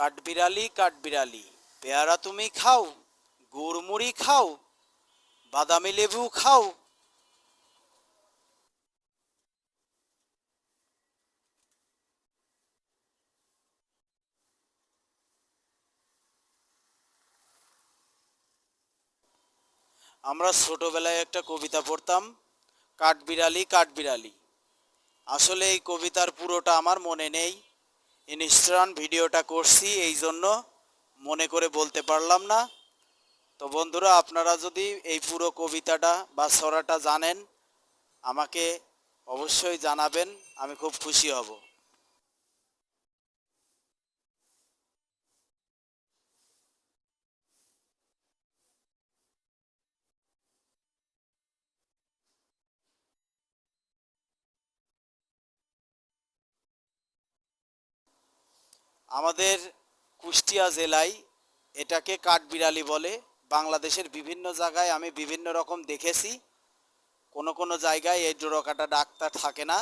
কাঠবিড়ালি কাঠবিড়ালি। পেয়ারা তুমি খাও, গুড়মুড়ি খাও, বাদামি লেবু খাও। আমরা ছোটবেলায় একটা কবিতা পড়তাম, কাঠবিড়ালি কাঠবিড়ালি। আসলে এই কবিতার পুরোটা আমার মনে নেই। ইনস্টাগ্রাম ভিডিওটা করছি এই জন্য মনে করে বলতে পারলাম না তো বন্ধুরা আপনারা যদি এই পুরো কবিতাটা বা ছড়াটা জানেন আমাকে অবশ্যই জানাবেন আমি খুব খুশি হব আমাদের কুষ্টিয়া জেলায় এটাকে কাঠবিড়ালি বলে। বাংলাদেশের বিভিন্ন জায়গায় আমি বিভিন্ন রকম দেখেছি। কোনো কোনো জায়গায় এই ডোরকাটা ডাক্তার থাকে না।